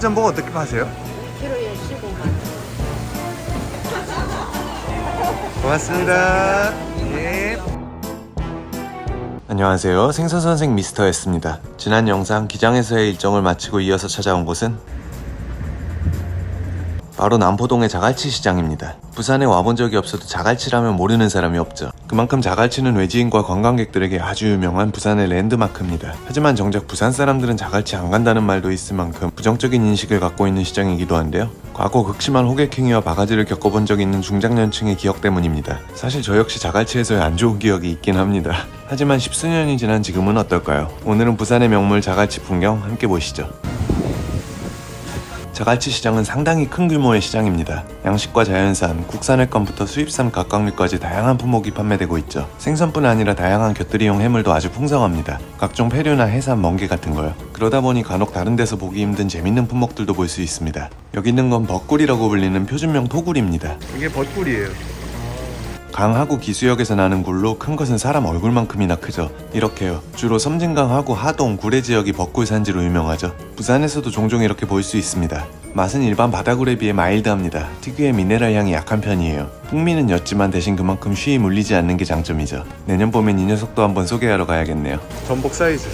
전복 어떻게 파세요? 키로에 15만 고맙습니다. 예. 안녕하세요. 생선선생 미스터였습니다. 지난 영상 기장에서의 일정을 마치고 이어서 찾아온 곳은 바로 남포동의 자갈치 시장입니다. 부산에 와본 적이 없어도 자갈치라면 모르는 사람이 없죠. 그만큼 자갈치는 외지인과 관광객들에게 아주 유명한 부산의 랜드마크입니다. 하지만 정작 부산 사람들은 자갈치 안 간다는 말도 있을 만큼 부정적인 인식을 갖고 있는 시장이기도 한데요. 과거 극심한 호객행위와 바가지를 겪어본 적이 있는 중장년층의 기억 때문입니다. 사실 저 역시 자갈치에서의 안 좋은 기억이 있긴 합니다. 하지만 십수년이 지난 지금은 어떨까요? 오늘은 부산의 명물 자갈치 풍경 함께 보시죠. 자갈치 시장은 상당히 큰 규모의 시장입니다. 양식과 자연산, 국산의 건부터 수입산 각각류까지 다양한 품목이 판매되고 있죠. 생선뿐 아니라 다양한 곁들이용 해물도 아주 풍성합니다. 각종 폐류나 해산, 멍게 같은 거요. 그러다 보니 간혹 다른 데서 보기 힘든 재밌는 품목들도 볼 수 있습니다. 여기 있는 건 벚꿀이라고 불리는 표준명 토굴입니다. 이게 벚꿀이에요. 강하구 기수역에서 나는 굴로 큰 것은 사람 얼굴만큼이나 크죠. 이렇게요. 주로 섬진강하구 하동 구례 지역이 벚꿀 산지로 유명하죠. 부산에서도 종종 이렇게 볼 수 있습니다. 맛은 일반 바다굴에 비해 마일드합니다. 특유의 미네랄 향이 약한 편이에요. 풍미는 옅지만 대신 그만큼 쉬이 물리지 않는 게 장점이죠. 내년 봄엔 이 녀석도 한번 소개하러 가야겠네요. 전복 사이즈.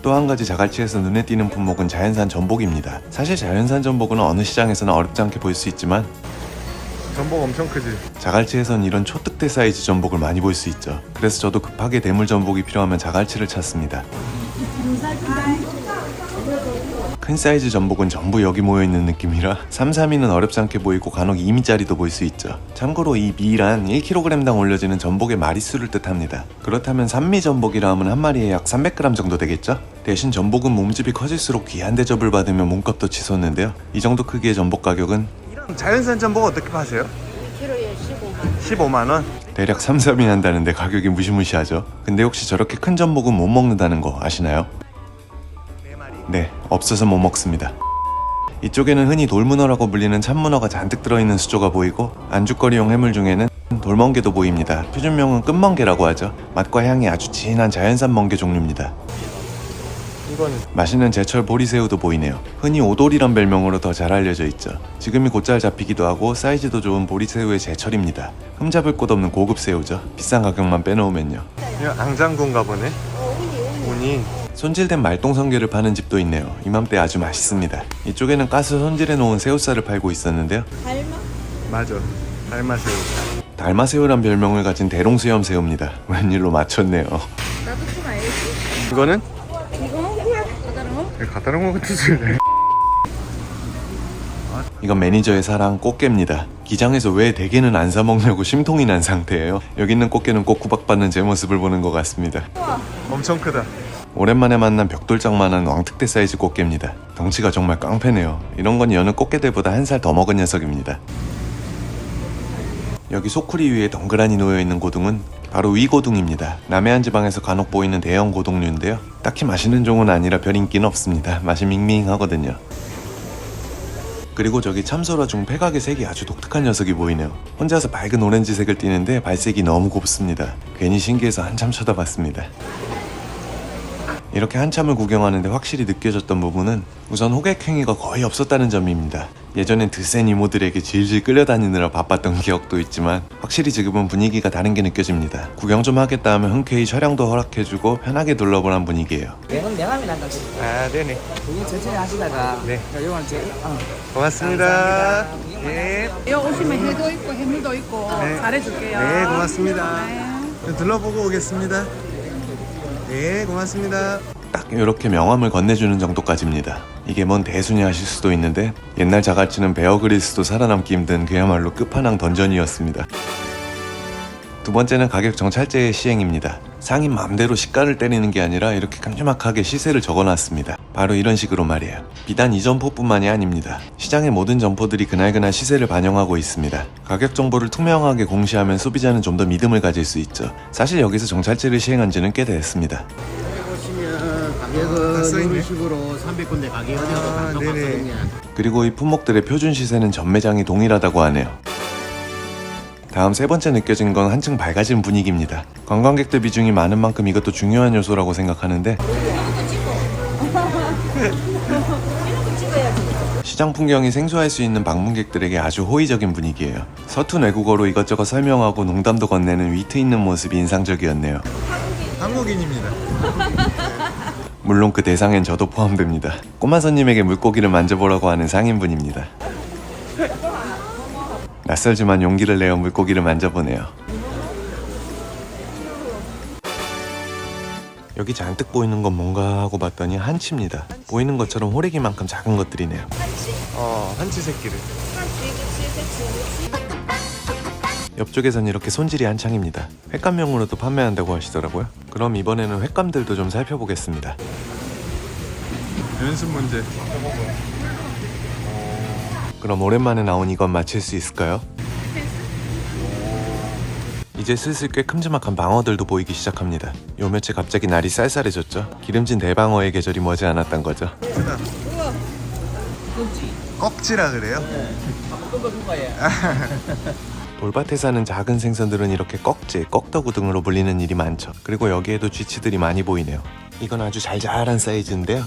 또한 가지 자갈치에서 눈에 띄는 품목은 자연산 전복입니다. 사실 자연산 전복은 어느 시장에서나 어렵지 않게 볼 수 있지만 전복 엄청 크지. 자갈치에선 이런 초특대 사이즈 전복을 많이 볼 수 있죠. 그래서 저도 급하게 대물 전복이 필요하면 자갈치를 찾습니다. 큰 사이즈 전복은 전부 여기 모여 있는 느낌이라 3, 3위는 어렵지 않게 보이고 간혹 2미짜리도 볼 수 있죠. 참고로 이 미란 1kg당 올려지는 전복의 마리수를 뜻합니다. 그렇다면 3미 전복이라 하면 한 마리에 약 300g 정도 되겠죠? 대신 전복은 몸집이 커질수록 귀한 대접을 받으며 몸값도 치솟는데요. 이 정도 크기의 전복 가격은 자연산 전복 어떻게 파세요? 키로에 15만 15만 원. 대략 3, 4위 한다는데 가격이 무시무시하죠. 근데 혹시 저렇게 큰 전복은 못 먹는다는 거 아시나요? 네, 없어서 못 먹습니다. 이쪽에는 흔히 돌문어라고 불리는 참문어가 잔뜩 들어있는 수조가 보이고 안주거리용 해물 중에는 돌멍게도 보입니다. 표준명은 끝멍게라고 하죠. 맛과 향이 아주 진한 자연산 멍게 종류입니다. 이거는 맛있는 제철 보리새우도 보이네요. 흔히 오돌이란 별명으로 더 잘 알려져 있죠. 지금이 곧잘 잡히기도 하고 사이즈도 좋은 보리새우의 제철입니다. 흠잡을 곳 없는 고급 새우죠. 비싼 가격만 빼놓으면요. 그냥 앙장군가 보네. 운이 손질된 말똥성게를 파는 집도 있네요. 이맘때 아주 맛있습니다. 이쪽에는 가스 손질해 놓은 새우살을 팔고 있었는데요. 달마? 맞아. 달마새우. 달마새우란 별명을 가진 대롱수염 새우입니다. 웬일로 맞췄네요. 나도 좀 알지? 이거는 이거? 가다란 거 같은 소리네. 이건 매니저의 사랑 꽃게입니다. 기장에서 왜 대게는 안 사 먹냐고 심통이 난 상태예요. 여기 있는 꽃게는 꼭 구박받는 제 모습을 보는 것 같습니다. 엄청 크다. 오랜만에 만난 벽돌장만한 왕특대 사이즈 꽃게입니다. 덩치가 정말 깡패네요. 이런 건 여느 꽃게들보다 한 살 더 먹은 녀석입니다. 여기 소쿠리 위에 덩그라니 놓여있는 고등은 바로 위고등입니다. 남해안 지방에서 간혹 보이는 대형 고등류인데요. 딱히 맛있는 종은 아니라 별 인기는 없습니다. 맛이 밍밍하거든요. 그리고 저기 참소라 중 패각의 색이 아주 독특한 녀석이 보이네요. 혼자서 밝은 오렌지색을 띠는데 발색이 너무 곱습니다. 괜히 신기해서 한참 쳐다봤습니다. 이렇게 한참을 구경하는데 확실히 느껴졌던 부분은 우선 호객행위가 거의 없었다는 점입니다. 예전엔 드센 이모들에게 질질 끌려다니느라 바빴던 기억도 있지만 확실히 지금은 분위기가 다른 게 느껴집니다. 구경 좀 하겠다 하면 흔쾌히 촬영도 허락해주고 편하게 둘러보란 분위기예요. 매번 명함이 난다. 아, 네네. 그게 천천히 하시다가 네. 요건 제 어. 고맙습니다. 예. 여기 오시면 회도 있고 해물도 있고 네. 잘해줄게요. 네, 고맙습니다. 좀 둘러보고 오겠습니다. 네, 고맙습니다. 딱 이렇게 명함을 건네주는 정도까지입니다. 이게 뭔 대수냐 하실 수도 있는데 옛날 자갈치는 베어그릴스도 살아남기 힘든 그야말로 끝판왕 던전이었습니다. 두 번째는 가격 정찰제의 시행입니다. 상인 마음대로 시가를 때리는 게 아니라 이렇게 깜지막하게 시세를 적어놨습니다. 바로 이런 식으로 말이에요. 비단 이 점포뿐만이 아닙니다. 시장의 모든 점포들이 그날그날 시세를 반영하고 있습니다. 가격 정보를 투명하게 공시하면 소비자는 좀 더 믿음을 가질 수 있죠. 사실 여기서 정찰제를 시행한 지는 꽤 됐습니다. 보시면 다 가격은 써있네. 이런 식으로 300군데 가격이 어디가 아. 똑같거든요. 그리고 이 품목들의 표준 시세는 전 매장이 동일하다고 하네요. 다음 세 번째 느껴진 건 한층 밝아진 분위기입니다. 관광객들 비중이 많은 만큼 이것도 중요한 요소라고 생각하는데 시장 풍경이 생소할 수 있는 방문객들에게 아주 호의적인 분위기예요. 서툰 외국어로 이것저것 설명하고 농담도 건네는 위트 있는 모습이 인상적이었네요. 한국인입니다. 물론 그 대상엔 저도 포함됩니다. 꼬마 손님에게 물고기를 만져보라고 하는 상인분입니다. 낯설지만 용기를 내어 물고기를 만져보네요. 여기 잔뜩 보이는 건 뭔가 하고 봤더니 한치입니다. 보이는 것처럼 호래기만큼 작은 것들이네요. 어, 한치 새끼를. 옆쪽에선 이렇게 손질이 한창입니다. 횟감용으로도 판매한다고 하시더라고요. 그럼 이번에는 횟감들도 좀 살펴보겠습니다. 연습 문제. 그럼 오랜만에 나온 이건 맞힐 수 있을까요? 이제 슬슬 꽤 큼지막한 방어들도 보이기 시작합니다. 요 며칠 갑자기 날이 쌀쌀해졌죠. 기름진 대방어의 계절이 머지 않았단 거죠. 꺽지라 그래요? 돌밭에 사는 작은 생선들은 이렇게 꺽지, 꺽더구 등으로 불리는 일이 많죠. 그리고 여기에도 쥐치들이 많이 보이네요. 이건 아주 잘 자란 사이즈인데요.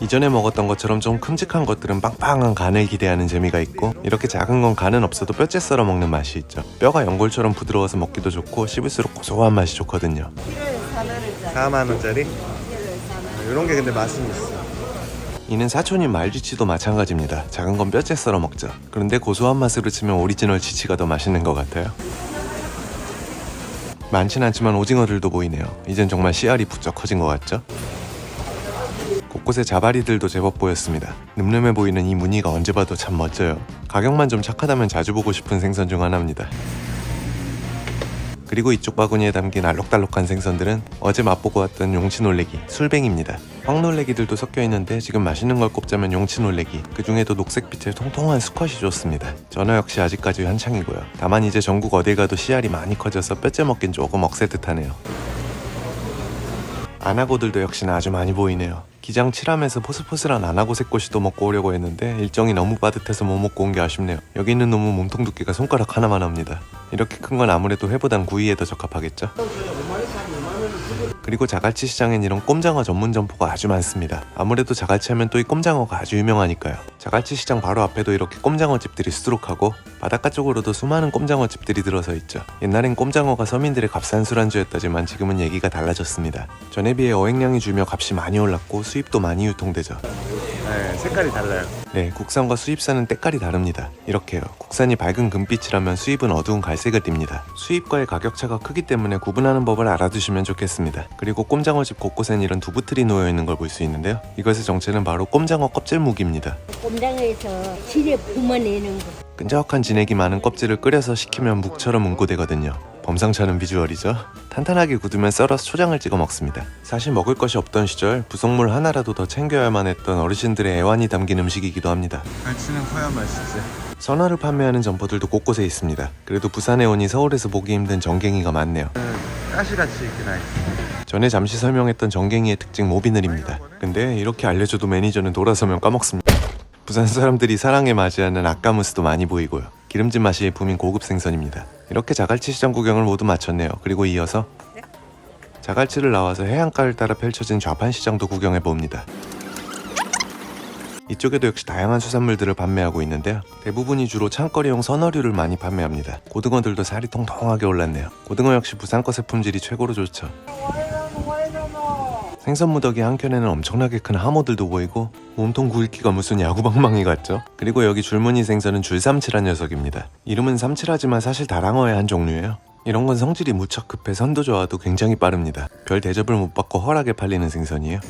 이전에 먹었던 것처럼 좀 큼직한 것들은 빵빵한 간을 기대하는 재미가 있고 이렇게 작은 건 간은 없어도 뼈째 썰어 먹는 맛이 있죠. 뼈가 연골처럼 부드러워서 먹기도 좋고 씹을수록 고소한 맛이 좋거든요. 4만 원짜리. 이런 게 근데 맛은 있어. 이는 사촌인 말쥐치도 마찬가지입니다. 작은 건 뼈째 썰어 먹죠. 그런데 고소한 맛으로 치면 오리지널 치치가 더 맛있는 것 같아요. 많진 않지만 오징어들도 보이네요. 이젠 정말 씨알이 부쩍 커진 것 같죠? 곳곳에 자바리들도 제법 보였습니다. 늠름해 보이는 이 무늬가 언제 봐도 참 멋져요. 가격만 좀 착하다면 자주 보고 싶은 생선 중 하나입니다. 그리고 이쪽 바구니에 담긴 알록달록한 생선들은 어제 맛보고 왔던 용치놀래기, 술뱅입니다. 황놀래기들도 섞여 있는데 지금 맛있는 걸 꼽자면 용치놀래기, 그 중에도 녹색빛의 통통한 수컷이 좋습니다. 전어 역시 아직까지 한창이고요. 다만 이제 전국 어딜 가도 씨알이 많이 커져서 뼈째 먹긴 조금 억세 듯하네요. 아나고들도 역시나 아주 많이 보이네요. 기장 칠함에서 포슬포슬한 아나고 새꼬시도 먹고 오려고 했는데 일정이 너무 빠듯해서 못 먹고 온 게 아쉽네요. 여기 있는 놈은 몸통 두께가 손가락 하나만 합니다. 이렇게 큰 건 아무래도 회보단 구이에 더 적합하겠죠? 그리고 자갈치 시장엔 이런 꼼장어 전문 점포가 아주 많습니다. 아무래도 자갈치 하면 또 이 꼼장어가 아주 유명하니까요. 자갈치 시장 바로 앞에도 이렇게 꼼장어 집들이 수두룩하고 바닷가 쪽으로도 수많은 꼼장어 집들이 들어서 있죠. 옛날엔 꼼장어가 서민들의 값싼 술안주였다지만 지금은 얘기가 달라졌습니다. 전에 비해 어획량이 줄며 값이 많이 올랐고 수입도 많이 유통되죠. 네, 색깔이 달라요. 네, 국산과 수입산은 때깔이 다릅니다. 이렇게요. 국산이 밝은 금빛이라면 수입은 어두운 갈색을 띱니다. 수입과의 가격차가 크기 때문에 구분하는 법을 알아두시면 좋겠습니다. 그리고 꼼장어집 곳곳엔 이런 두부틀이 놓여 있는 걸 볼 수 있는데요. 이것의 정체는 바로 꼼장어 껍질 무기입니다. 꼼장어에서 지레 뿜어내는 거. 끈적한 진액이 많은 껍질을 끓여서 식히면 묵처럼 응고되거든요. 범상치 않은 비주얼이죠. 탄탄하게 굳으면 썰어서 초장을 찍어 먹습니다. 사실 먹을 것이 없던 시절 부속물 하나라도 더 챙겨야만 했던 어르신들의 애환이 담긴 음식이기도 합니다. 갈치는 커야 맛있지. 선화를 판매하는 점포들도 곳곳에 있습니다. 그래도 부산에 오니 서울에서 보기 힘든 정갱이가 많네요. 가시같이 이렇게 나 있어. 전에 잠시 설명했던 정갱이의 특징 모비늘입니다. 근데 이렇게 알려줘도 매니저는 돌아서면 까먹습니다. 부산 사람들이 사랑에 맞이하는 아까무스도 많이 보이고요. 기름진 맛이 일품인 고급 생선입니다. 이렇게 자갈치 시장 구경을 모두 마쳤네요. 그리고 이어서 자갈치를 나와서 해안가를 따라 펼쳐진 좌판 시장도 구경해 봅니다. 이쪽에도 역시 다양한 수산물들을 판매하고 있는데요. 대부분이 주로 창거리용 선어류를 많이 판매합니다. 고등어들도 살이 통통하게 올랐네요. 고등어 역시 부산 것의 품질이 최고로 좋죠. 생선 무더기 한켠에는 엄청나게 큰 하모들도 보이고 몸통 굵기가 무슨 야구방망이 같죠? 그리고 여기 줄무늬 생선은 줄삼치란 녀석입니다. 이름은 삼치라지만 사실 다랑어의 한 종류예요. 이런 건 성질이 무척 급해 선도 좋아도 굉장히 빠릅니다. 별 대접을 못 받고 허락에 팔리는 생선이에요.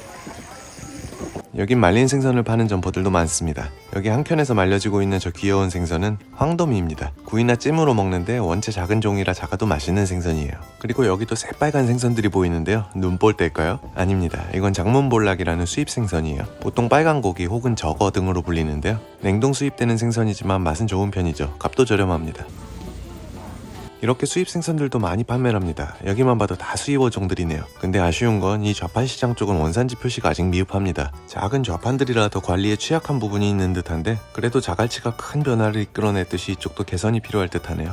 여긴 말린 생선을 파는 점포들도 많습니다. 여기 한켠에서 말려지고 있는 저 귀여운 생선은 황도미입니다. 구이나 찜으로 먹는데 원체 작은 종이라 작아도 맛있는 생선이에요. 그리고 여기도 새빨간 생선들이 보이는데요. 눈볼 때일까요? 아닙니다. 이건 장문볼락이라는 수입 생선이에요. 보통 빨간 고기 혹은 저거 등으로 불리는데요. 냉동 수입되는 생선이지만 맛은 좋은 편이죠. 값도 저렴합니다. 이렇게 수입 생선들도 많이 판매를 합니다. 여기만 봐도 다 수입 어종들이네요. 근데 아쉬운 건 이 좌판 시장 쪽은 원산지 표시가 아직 미흡합니다. 작은 좌판들이라 더 관리에 취약한 부분이 있는 듯한데 그래도 자갈치가 큰 변화를 이끌어냈듯이 이쪽도 개선이 필요할 듯하네요.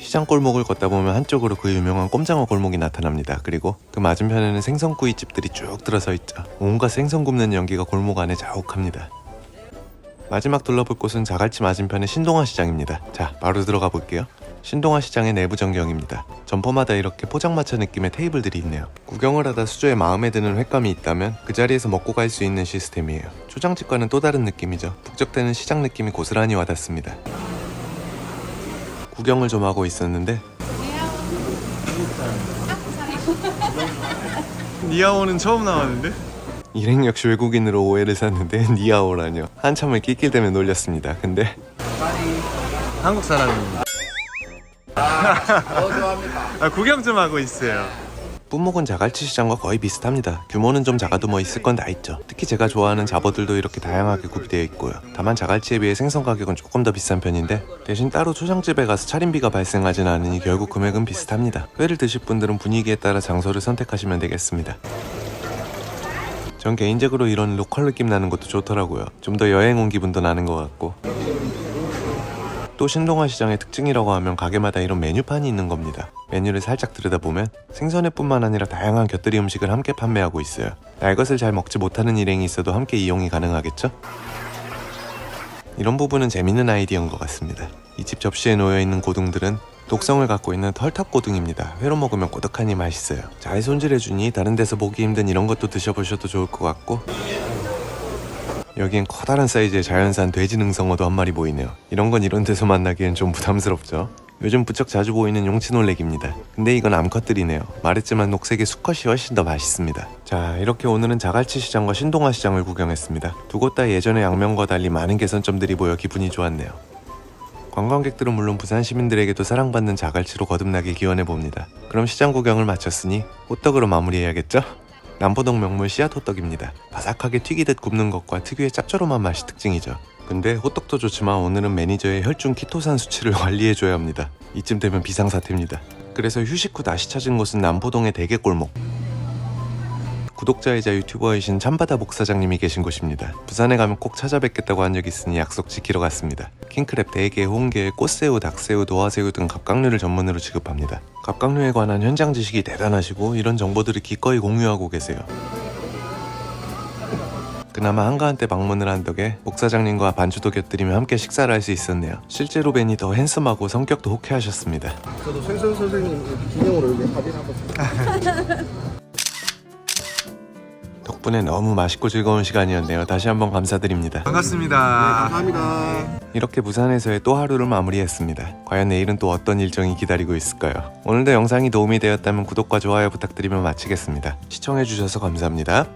시장 골목을 걷다 보면 한쪽으로 그 유명한 꼼장어 골목이 나타납니다. 그리고 그 맞은편에는 생선구이 집들이 쭉 들어서 있죠. 온갖 생선 굽는 연기가 골목 안에 자욱합니다. 마지막 둘러볼 곳은 자갈치 맞은편의 신동아 시장입니다. 자, 바로 들어가 볼게요. 신동아 시장의 내부 전경입니다. 점포마다 이렇게 포장마차 느낌의 테이블들이 있네요. 구경을 하다 수조에 마음에 드는 횟감이 있다면 그 자리에서 먹고 갈 수 있는 시스템이에요. 초장집과는 또 다른 느낌이죠. 북적대는 시장 느낌이 고스란히 와닿습니다. 구경을 좀 하고 있었는데 니아오는 처음 나왔는데? 일행 역시 외국인으로 오해를 샀는데 니아오라뇨. 한참을 낄낄대며 놀렸습니다. 근데 한국 사람입니다. 아, 구경 좀 하고 있어요. 뿜목은 자갈치 시장과 거의 비슷합니다. 규모는 좀 작아도 뭐 있을 건 다 있죠. 특히 제가 좋아하는 잡어들도 이렇게 다양하게 구비되어 있고요. 다만 자갈치에 비해 생선 가격은 조금 더 비싼 편인데 대신 따로 초장집에 가서 차림비가 발생하진 않으니 결국 금액은 비슷합니다. 회를 드실 분들은 분위기에 따라 장소를 선택하시면 되겠습니다. 전 개인적으로 이런 로컬 느낌 나는 것도 좋더라고요. 좀 더 여행 온 기분도 나는 것 같고. 또 신동아 시장의 특징이라고 하면 가게마다 이런 메뉴판이 있는 겁니다. 메뉴를 살짝 들여다보면 생선회뿐만 아니라 다양한 곁들이 음식을 함께 판매하고 있어요. 날 것을 잘 먹지 못하는 일행이 있어도 함께 이용이 가능하겠죠? 이런 부분은 재밌는 아이디어인 것 같습니다. 이 집 접시에 놓여 있는 고등들은 독성을 갖고 있는 털탑 고등입니다. 회로 먹으면 꼬득하니 맛있어요. 잘 손질해주니 다른 데서 보기 힘든 이런 것도 드셔보셔도 좋을 것 같고 여기엔 커다란 사이즈의 자연산 돼지 능성어도 한 마리 보이네요. 이런 건 이런 데서 만나기엔 좀 부담스럽죠. 요즘 부쩍 자주 보이는 용치놀렉입니다. 근데 이건 암컷들이네요. 말했지만 녹색의 수컷이 훨씬 더 맛있습니다. 자, 이렇게 오늘은 자갈치 시장과 신동아 시장을 구경했습니다. 두 곳 다 예전의 양면과 달리 많은 개선점들이 보여 기분이 좋았네요. 관광객들은 물론 부산 시민들에게도 사랑받는 자갈치로 거듭나길 기원해 봅니다. 그럼 시장 구경을 마쳤으니 호떡으로 마무리해야겠죠? 남포동 명물 씨앗 호떡입니다. 바삭하게 튀기듯 굽는 것과 특유의 짭조름한 맛이 특징이죠. 근데 호떡도 좋지만 오늘은 매니저의 혈중 키토산 수치를 관리해줘야 합니다. 이쯤 되면 비상사태입니다. 그래서 휴식 후 다시 찾은 곳은 남포동의 대게골목. 구독자이자 유튜버이신 참바다 목사장님이 계신 곳입니다. 부산에 가면 꼭 찾아뵙겠다고 한적 있으니 약속 지키러 갔습니다. 킹크랩, 대게, 홍게, 꽃새우, 닭새우, 도화새우 등 갑각류를 전문으로 지급합니다. 갑각류에 관한 현장 지식이 대단하시고 이런 정보들을 기꺼이 공유하고 계세요. 그나마 한가한 때 방문을 한 덕에 목사장님과 반주도 곁들이며 함께 식사를 할 수 있었네요. 실제로 뵈니 더 핸섬하고 성격도 호쾌하셨습니다. 저도 생선 선생님 기념으로 여기 사진 한번 덕분에 너무 맛있고 즐거운 시간이었네요. 다시 한번 감사드립니다. 반갑습니다. 감사합니다. 이렇게 부산에서의 또 하루를 마무리했습니다. 과연 내일은 또 어떤 일정이 기다리고 있을까요? 오늘도 영상이 도움이 되었다면 구독과 좋아요 부탁드리며 마치겠습니다. 시청해주셔서 감사합니다.